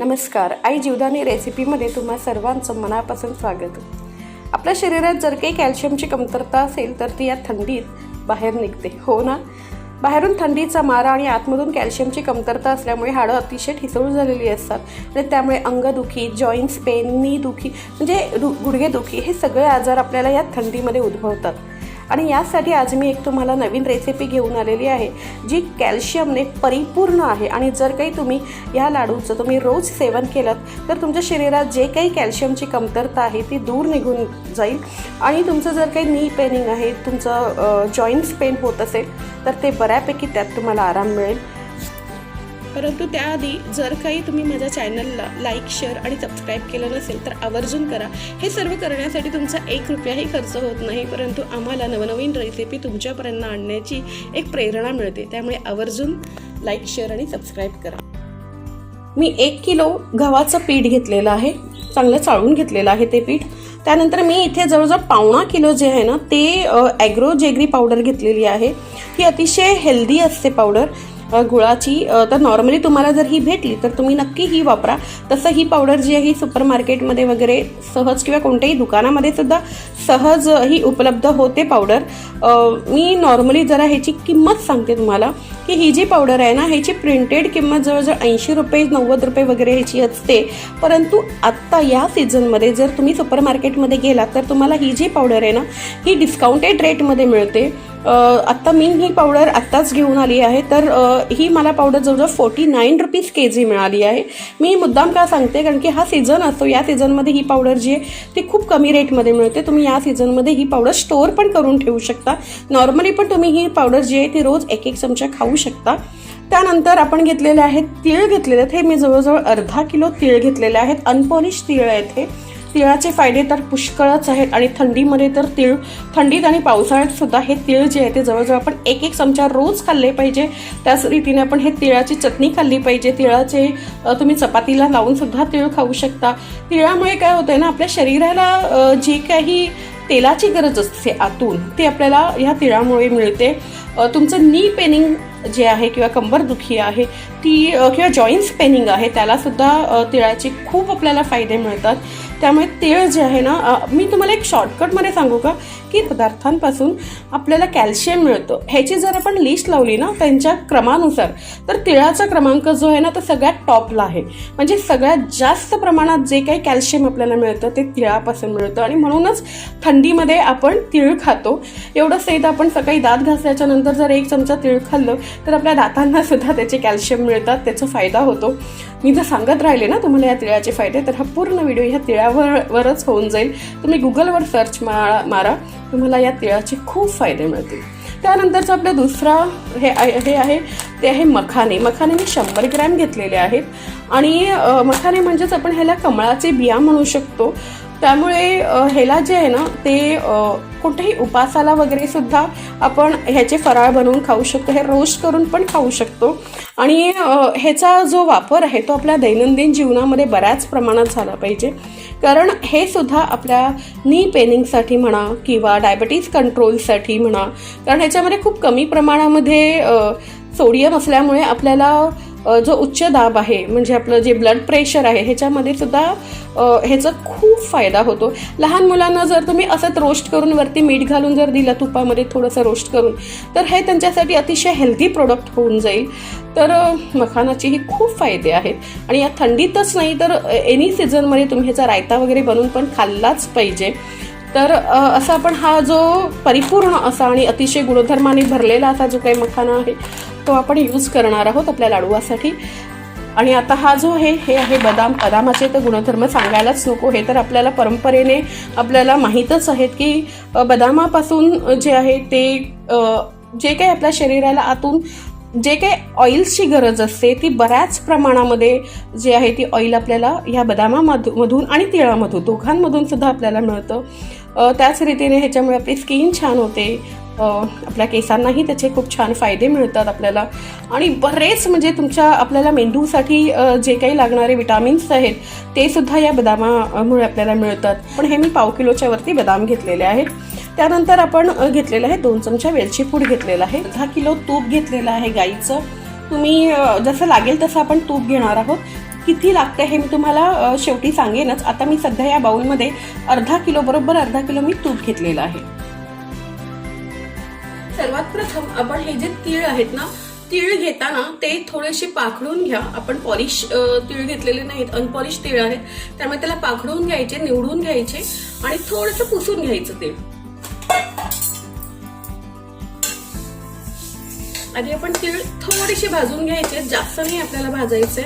नमस्कार आई जीवदानी रेसिपीमध्ये तुम्हा सर्वांचं मनापासून स्वागत. आपल्या शरीरात जर काही कॅल्शियमची कमतरता असेल तर ती या थंडीत बाहेर निघते. हो ना? बाहेरून थंडीचा मारा आणि आतमधून कॅल्शियमची कमतरता असल्यामुळे हाडं अतिशय ठिसूळ झालेली असतात. आणि त्यामुळे अंगदुखी जॉईंट्स पेन नी दुखी म्हणजे रु गुडघेदुखी हे सगळे आजार आपल्याला या थंडीमध्ये उद्भवतात. आणि यासाठी आज मी एक तुम्हाला नवीन रेसिपी घेऊन आलेली आहे जी कॅल्शियमने परिपूर्ण आहे. आणि जर काही तुम्ही या लाडूचं तुम्ही रोज सेवन केलं तर तुमच्या शरीरात जे काही कॅल्शियमची कमतरता आहे ती दूर निघून जाईल. आणि तुमचं जर काही नी पेनिंग आहे तुमचं जॉईंट्स पेन होत असेल तर ते बऱ्यापैकी त्यात तुम्हाला आराम मिळेल. परंतु त्याआधी जर काही तुम्ही माझ्या चॅनलला लाईक शेअर आणि सबस्क्राईब केलं नसेल तर आवर्जून करा. हे सर्व करण्यासाठी तुमचा एक रुपयाही खर्च होत नाही परंतु आम्हाला नवनवीन रेसिपी तुमच्यापर्यंत आणण्याची एक प्रेरणा मिळते. त्यामुळे आवर्जून लाईक शेअर आणि सबस्क्राईब करा. मी एक किलो गव्हाचं पीठ घेतलेलं आहे. चांगलं चाळून घेतलेलं आहे ते पीठ. त्यानंतर मी इथे जवळजवळ पावणा किलो जे आहे ना ते ॲग्रो जेगरी पावडर घेतलेली आहे. ही अतिशय हेल्दी असते पावडर गुळाची तर नॉर्मली तुम्हाला जर ही भेटली तर तुम्ही नक्की ही वापरा. तसं ही पावडर जी आहे ही सुपर मार्केटमध्ये वगैरे सहज किंवा कोणत्याही दुकानामध्ये सुद्धा सहज ही उपलब्ध होते पावडर मी नॉर्मली जरा ह्याची किंमत सांगते तुम्हाला की ही जी पावडर आहे ना ह्याची प्रिंटेड किंमत जवळजवळ ऐंशी रुपये नव्वद रुपये वगैरे ह्याची असते. परंतु आत्ता या सीझनमध्ये जर तुम्ही सुपर मार्केटमध्ये गेलात तर तुम्हाला ही जी पावडर आहे ना ही डिस्काउंटेड रेटमध्ये मिळते. आत्ता मी ही पावडर आत्ताच घेऊन आली आहे. तर ही मला पावडर जवळजवळ forty nine rupees K G मिळाली आहे. मी मुद्दाम का सांगते? कारण की हा सीझन असतो. या सीझनमध्ये ही पावडर जी आहे ती खूप कमी रेटमध्ये मिळते. तुम्ही या सीझनमध्ये ही पावडर स्टोअर पण करून ठेवू शकता. नॉर्मली पण तुम्ही ही पावडर जी आहे ती रोज एक एक चमचा खाऊ शकता. त्यानंतर आपण घेतलेले आहेत तीळ घेतलेले आहेत. हे मी जवळजवळ अर्धा किलो तीळ घेतलेले आहेत. अनपॉलिश तीळ आहेत हे. तिळाचे फायदे तर पुष्कळच आहेत आणि थंडीमध्ये तर तिळ थंडीत आणि पावसाळ्यात सुद्धा हे तिळ जे आहे ते जवळजवळ आपण एक एक चमचा रोज खाल्ले पाहिजे. त्याच रीतीने आपण हे तिळाची चटणी खाल्ली पाहिजे. तिळाचे तुम्ही चपातीला लावून सुद्धा तिळ खाऊ शकता. तिळामुळे काय होतंय ना आपल्या शरीराला जे काही तेलाची गरज असते आतून ती आपल्याला ह्या तिळामुळे मिळते. तुमचं नी पेनिंग जे आहे किंवा कंबरदुखी आहे ती किंवा जॉईंट्स पेनिंग आहे त्याला सुद्धा तिळाचे खूप आपल्याला फायदे मिळतात. त्यामुळे तीळ जे आहे ना मी तुम्हाला एक शॉर्टकटमध्ये सांगू का की पदार्थांपासून आपल्याला कॅल्शियम मिळतं. ह्याची जर आपण लिस्ट लावली ना त्यांच्या क्रमानुसार तर तिळाचा क्रमांक जो आहे ना तो सगळ्यात टॉपला आहे. म्हणजे सगळ्यात जास्त प्रमाणात जे काही कॅल्शियम आपल्याला मिळतं ते तिळापासून मिळतं. आणि म्हणूनच थंडीमध्ये आपण तिळ खातो. एवढं सहित आपण सकाळी दात घासल्याच्या नंतर जर एक चमचा तिळ खाल्लं तर आपल्या दातांना सुद्धा त्याचे कॅल्शियम मिळतात त्याचा फायदा होतो. मी जर सांगत राहिले ना तुम्हाला या तिळाचे फायदे तर हा पूर्ण व्हिडिओ ह्या तिळा तिळावर वरच होऊन जाईल. तुम्ही गुगलवर सर्च मा मारा. तुम्हाला या तिळाचे खूप फायदे मिळतील. त्यानंतरचं आपलं दुसरा हे हे आहे ते आहे मखाने. मखाने मी शंभर ग्रॅम घेतलेले आहेत. आणि मखाने म्हणजेच आपण ह्याला कमळाचे बिया म्हणू शकतो. त्यामुळे ह्याला जे आहे ना ते कुठेही उपासाला वगैरे सुद्धा आपण ह्याचे फराळ बनवून खाऊ शकतो हे रोस्ट करून पण खाऊ शकतो. आणि ह्याचा जो वापर आहे तो आपल्या दैनंदिन जीवनामध्ये बऱ्याच प्रमाणात झाला पाहिजे. कारण हे सुद्धा आपल्या नी पेनिंगसाठी म्हणा किंवा डायबिटीज कंट्रोलसाठी म्हणा कारण ह्याच्यामध्ये खूप कमी प्रमाणामध्ये सोडियम असल्यामुळे आपल्याला जो उच्च दाब आहे म्हणजे आपलं जे ब्लड प्रेशर आहे ह्याच्यामध्ये सुद्धा ह्याचा खूप फायदा होतो. लहान मुलांना जर तुम्ही असंच रोस्ट करून वरती मीठ घालून जर दिलं तुपामध्ये थोडंसं रोस्ट करून तर हे त्यांच्यासाठी अतिशय हेल्दी प्रोडक्ट होऊन जाईल. तर मखानाचेही खूप फायदे आहेत. आणि या थंडीतच नाही तर एनी सीझनमध्ये तुम्ही ह्याचा रायता वगैरे बनवून पण खाल्लाच पाहिजे. तर असा आपण हा जो परिपूर्ण असा आणि अतिशय गुणधर्माने भरलेला असा जो काही मखाना आहे तो आपण यूज करणार आहोत आपल्या लाडूसाठी आणि आता हा जो आहे हे आहे बदाम बदामाचे तर गुणधर्म सांगायलाच नको. हे तर आपल्याला परंपरेने आपल्याला माहीतच आहेत की बदामापासून जे आहे ते जे काही आपल्या शरीराला आतून जे काही ऑइल्सची गरज असते ती बऱ्याच प्रमाणामध्ये जे आहे ती ऑइल आपल्याला ह्या बदामामधून मधून आणि तिळामधून दोघांमधून सुद्धा आपल्याला मिळतं. त्याच रीतीने ह्याच्यामुळे आपली स्किन छान होते. आपल्या केसांनाही त्याचे खूप छान फायदे मिळतात आपल्याला. आणि बरेच म्हणजे तुमच्या आपल्याला मेंदूसाठी जे काही लागणारे विटामिन्स आहेत ते सुद्धा या बदामामुळे आपल्याला मिळतात. पण हे मी पाव किलोच्या वरती बदाम घेतलेले आहेत. त्यानंतर आपण घेतलेलं आहे दोन चमचा वेलची पूड घेतलेला आहे. दहा किलो तूप घेतलेलं आहे गाईचं. तुम्ही जसं लागेल तसं आपण तूप घेणार आहोत. किती लागतं हे मी तुम्हाला शेवटी सांगेनच. आता मी सध्या या बाउलमध्ये अर्धा किलो बरोबर अर्धा किलो मी तूप घेतलेलं आहे. सर्वात प्रथम आपण हे जे तीळ आहेत ना तीळ घेताना ते थोडेसे पाखडून घ्या. आपण पॉलिश तीळ घेतलेले नाहीत अनपॉलिश तीळ आहेत. त्यामुळे त्याला पाखडून घ्यायचे निवडून घ्यायचे आणि थोडंसं पुसून घ्यायचं तीळ आधी आपण तीळ थोडेसे भाजून घ्यायचे जास्त नाही आपल्याला भाजायचे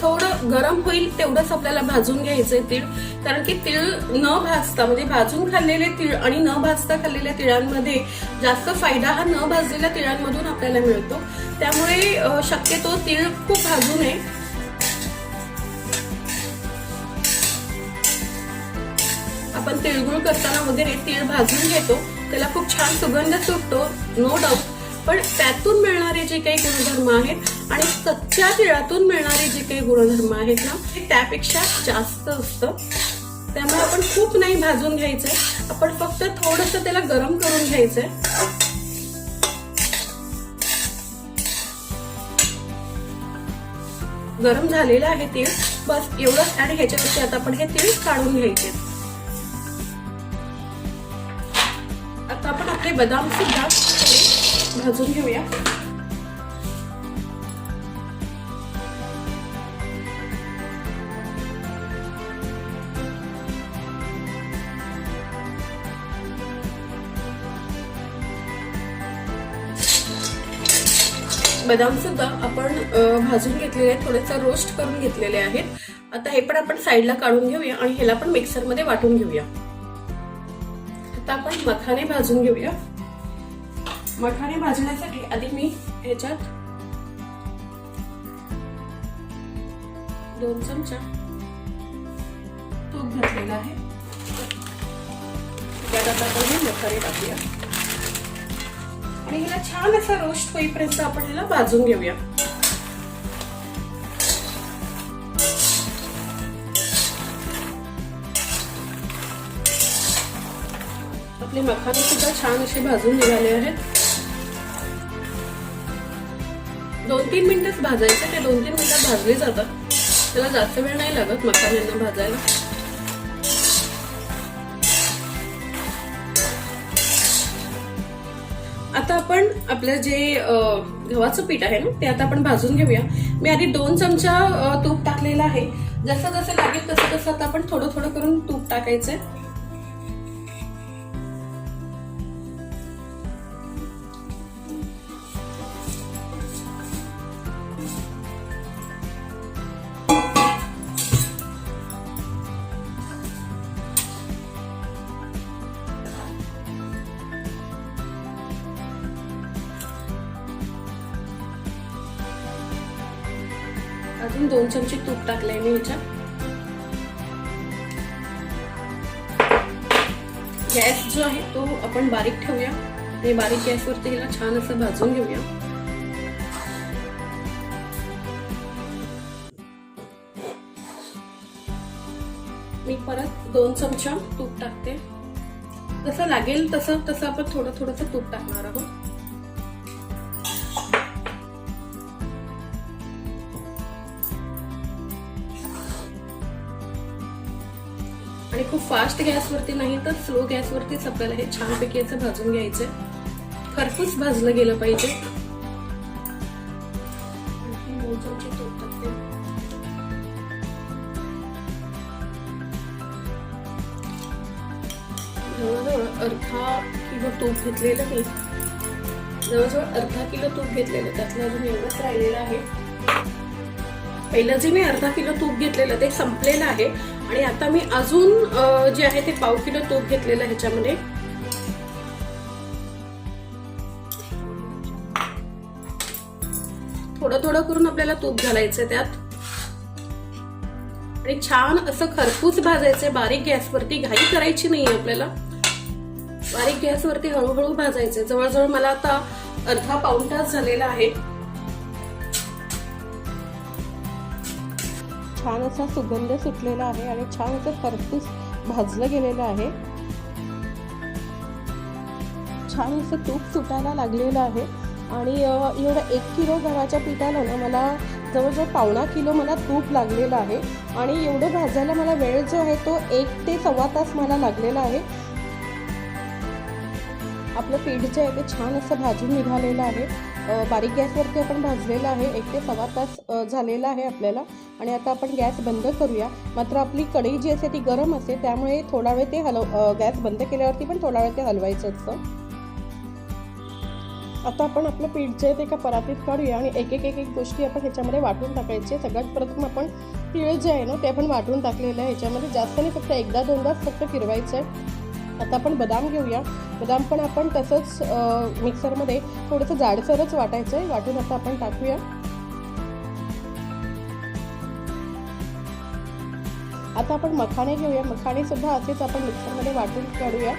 थोडं गरम होईल तेवढंच आपल्याला भाजून घ्यायचंय तीळ. कारण की तीळ न भाजता म्हणजे भाजून खाल्लेले तीळ आणि न भाजता खाल्लेल्या तिळांमध्ये जास्त फायदा हा न भाजलेल्या तिळांमधून आपल्याला मिळतो. त्यामुळे शक्यतो तीळ खूप भाजू नये. आपण तिळगुळ करताना वगैरे तीळ भाजून घेतो. त्याला खूप छान सुगंध सुटतो नो डाऊट पण त्यातून मिळणारे जे काही गुणधर्म आहेत आणि कच्च्या तिळातून मिळणारे जे काही गुणधर्म आहेत ना ते त्यापेक्षा जास्त असतं. त्यामुळे आपण खूप नाही भाजून घ्यायचंय. आपण फक्त थोडस त्याला गरम करून घ्यायचंय. गरम झालेलं आहे तीळ बस एवढंच. आणि ह्याच्यावरती आता आपण हे तीळ काढून घ्यायचे. बदाम सुद्धा भाजून घेऊया. बदाम सुद्धा आपण भाजून घेतलेले आहेत. थोडेसे रोस्ट करून घेतलेले आहेत. आता हे पण आपण साईडला काढून घेऊया आणि ह्याला पण मिक्सरमध्ये वाटून घेऊया. मखाने भाजून घेऊया. मखाने भाजण्यासाठी आधी मी ह्याच्यात दोन चमचा तूप घातलेला आहे. त्यात आता आपण हे मखाने टाकूया. आणि हिला छान असा रोस्ट होईपर्यंत आपण ह्याला भाजून घेऊया. आपले मखाने सुद्धा छान असे भाजून निघाले आहेत. दोन तीन मिनिटच भाजायचे ते दोन तीन मिनिटात भाजले जातात. त्याला जास्त वेळ नाही लागत मखान्यांना भाजायला. आता आपण आपलं जे गव्हाचं पीठ आहे ना ते आता आपण भाजून घेऊया. मी आधी दोन चमचा तूप टाकलेला आहे. जसं जसं लागेल तसं तसं आता आपण थोडं थोडं करून तूप टाकायचंय. अजून दोन चमचे तूप टाकलंय मी ह्याच्यात गॅस जो आहे तो आपण बारीक ठेवूया. आणि बारीक गॅसवरती हिला छान असं भाजून घेऊया. मी परत दोन चमचा तूप टाकते. जसं लागेल तसं तसं आपण थोडं थोडंसं तूप टाकणार आहोत. खूप फास्ट गॅसवरती नाही तर स्लो गॅसवरतीच आपल्याला हे छानपैकी याचं भाजून घ्यायचंय खरपूस भाजलं गेलं पाहिजे. जवळजवळ अर्धा किलो तूप घेतलेलं मी. जवळजवळ अर्धा किलो तूप घेतलेलं त्यातलं अजून एवढंच राहिलेलं आहे. पहिलं जे मी अर्धा किलो तूप घेतलेलं ते संपलेलं आहे. आणि आता मी अजून जे आहे ते पाव किलो तूप घेतलेलं ह्याच्यामध्ये. थोडं थोडं करून आपल्याला तूप घालायचं त्यात. आणि छान असं खरपूस भाजायचंय. बारीक गॅसवरती घाई करायची नाही आपल्याला. बारीक गॅसवरती हळूहळू भाजायचंय. जवळजवळ मला आता अर्धा पाऊण तास झालेला आहे. छान असा सुगंध सुटलेला आहे आणि छान असं खरपूस भाजलं गेलेलं आहे. छान असं तूप सुटायला लागलेलं आहे. आणि एवढं एक किलो गव्हाच्या पिठाला ना मला जवळजवळ पावणा किलो मला तूप लागलेलं आहे. आणि एवढं भाजायला मला वेळ जो आहे तो एक ते सव्वा तास मला लागलेला आहे. आपलं पीठ जे आहे ते छान असं भाजून निघालेलं आहे. बारीक गॅसवरती आपण भाजलेलं आहे. एक ते सव्वा तास झालेला आहे आपल्याला. आणि आता आपण गॅस बंद करूया. मात्र आपली कढई जी असते ती गरम असते. त्यामुळे थोडा वेळ ते हलव गॅस बंद केल्यावरती पण थोडा वेळ ते हलवायचं असतं. आता आपण आपलं पीठ जे आहे ते एका परातीत काढूया आणि एक एक एक एक गोष्टी आपण ह्याच्यामध्ये वाटून टाकायचे सगळ्यात प्रथम आपण तिळ जे आहे ना ते आपण वाटून टाकलेलं आहे. ह्याच्यामध्ये जास्त नाही फक्त एकदा दोनदाच फक्त फिरवायचं आहे. आता आपण बदाम घेऊया. बदाम पण आपण तसंच मिक्सरमध्ये थोडंसं जाडसरच वाटायचं आहे. वाटून आता आपण टाकूया. आता आपण मखाणे घेऊया. मखाणे सुद्धा असेच आपण मिक्सरमध्ये वाटून काढूया.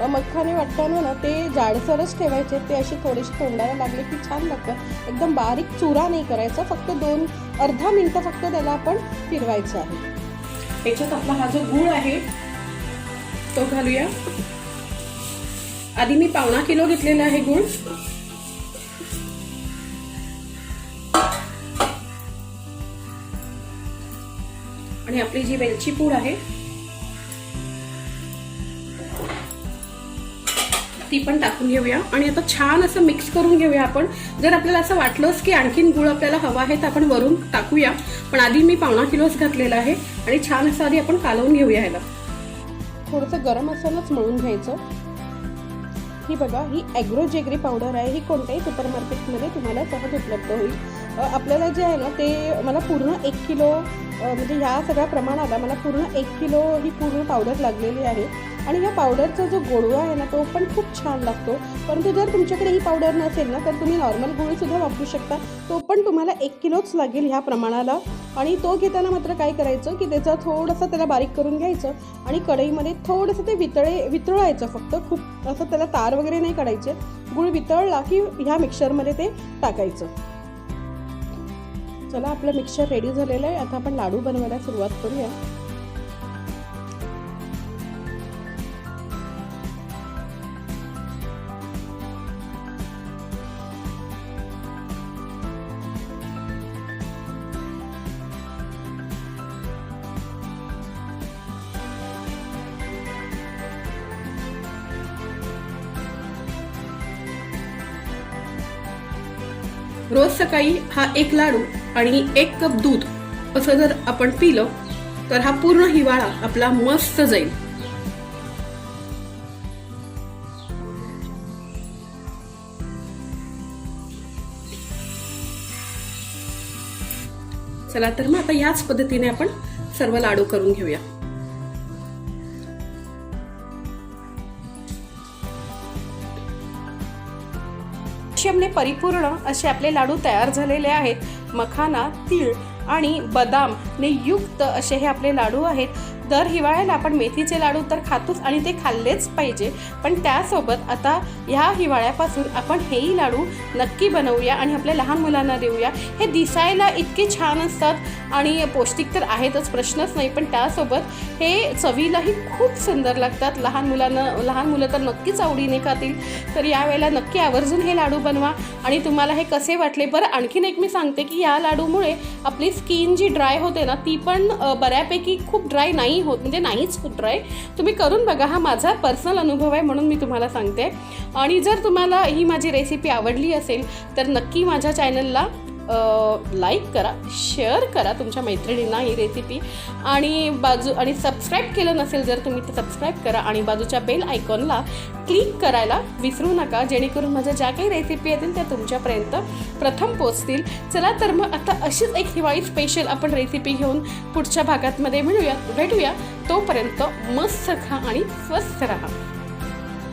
मखाने मखाणे वाटताना ना ते जाडसरच ठेवायचे. ते अशी थोडीशी तोंडाला लागले की छान लागतं. एकदम बारीक चुरा नाही करायचा. फक्त दोन अर्धा मिनटं फक्त त्याला आपण फिरवायचं आहे. त्याच्यात आपला हा जो गूळ आहे तो घालूया. आधी मी पावणा किलो घेतलेला आहे गूळ. आणि आपली जी वेलची पूड आहे ती पण टाकून घेऊया. आणि आता छान असं मिक्स करून घेऊया आपण. जर आपल्याला असं वाटलंच की आणखीन गुळ आपल्याला हवा आहे तर आपण वरून टाकूया. पण आधी मी पावणा किलोच घातलेला आहे. आणि छान असं आधी आपण कालवून घेऊया ह्याला. थोडंसं गरम मसालाच मळून घ्यायचं. ही बघा ही ॲग्रो जेगरी पावडर आहे ही कोणत्याही सुपर मार्केटमध्ये तुम्हाला सहज उपलब्ध होईल. आपल्याला जे आहे ना ते मला पूर्ण एक किलो म्हणजे ह्या सगळ्या प्रमाणाला मला पूर्ण एक किलो ही पूर्ण पावडर लागलेली आहे. आणि ह्या पावडरचा जो गोडवा आहे ना तो पण खूप छान लागतो. परंतु जर तुमच्याकडे ही पावडर नसेल ना तर तुम्ही नॉर्मल गुळसुद्धा वापरू शकता. तो पण तुम्हाला एक किलोच लागेल ह्या प्रमाणाला. आणि तो घेताना मात्र काय करायचं की त्याचा थोडंसं त्याला बारीक करून घ्यायचं आणि कढईमध्ये थोडंसं ते वितळे वितळायचं फक्त. खूप असं त्याला तार वगैरे नाही काढायचे. गुळ वितळला की ह्या मिक्सरमध्ये ते टाकायचं. चला आपलं मिक्सर रेडी झालेलं आहे. आता आपण लाडू बनवायला सुरुवात करूया. रोज सकाळी हा एक लाडू आणि एक कप दूध असं जर आपण पिलं तर हा पूर्ण हिवाळा आपला मस्त जाईल. चला तर मग आता याच पद्धतीने आपण सर्व लाडू करून घेऊया. कॅल्शियमने परिपूर्ण असे आपले लाडू तयार झालेले आहेत. मखाना तीळ आणि बदामने युक्त असे हे आपले लाडू आहेत. दर हिवाळ्याला आपण मेथीचे लाडू तर खातोच आणि ते खाल्लेच पाहिजे. पण त्यासोबत आता ह्या हिवाळ्यापासून आपण हेही लाडू नक्की बनवूया आणि आपल्या लहान मुलांना देऊया. हे दिसायला इतके छान असतात आणि पौष्टिक तर आहेतच प्रश्नच नाही. पण त्यासोबत हे चवीलाही खूप सुंदर लागतात. लहान मुलांना लहान मुलं तर नक्कीच आवडीने खातील. तर यावेळेला नक्की आवर्जून हे लाडू बनवा आणि तुम्हाला हे कसे वाटले? बरं आणखीन एक मी सांगते की या लाडूमुळे आपली स्किन जी ड्राय होते ना ती पण बऱ्यापैकी खूप ड्राय नाही होत म्हणजे नाहीच होत आहे. तुम्ही करून बघा हा माझा पर्सनल अनुभव आहे म्हणून मी तुम्हाला सांगते. आणि जर तुम्हाला ही माझी रेसिपी आवडली असेल तर नक्की माझ्या चॅनलला लाईक करा शेअर करा तुमच्या मैत्रिणींना ही रेसिपी आणि बाजू आणि सबस्क्राईब केलं नसेल जर तुम्ही तर सबस्क्राईब करा. आणि बाजूच्या बेल आयकॉनला क्लिक करायला विसरू नका. जेणेकरून माझ्या ज्या काही रेसिपी येतील त्या तुमच्यापर्यंत प्रथम पोचतील चला तर मग आता अशीच एक हिवाळी स्पेशल आपण रेसिपी घेऊन पुढच्या भागातमध्ये मिळूया भेटूया. तोपर्यंत मस्त खा आणि स्वस्थ राहा.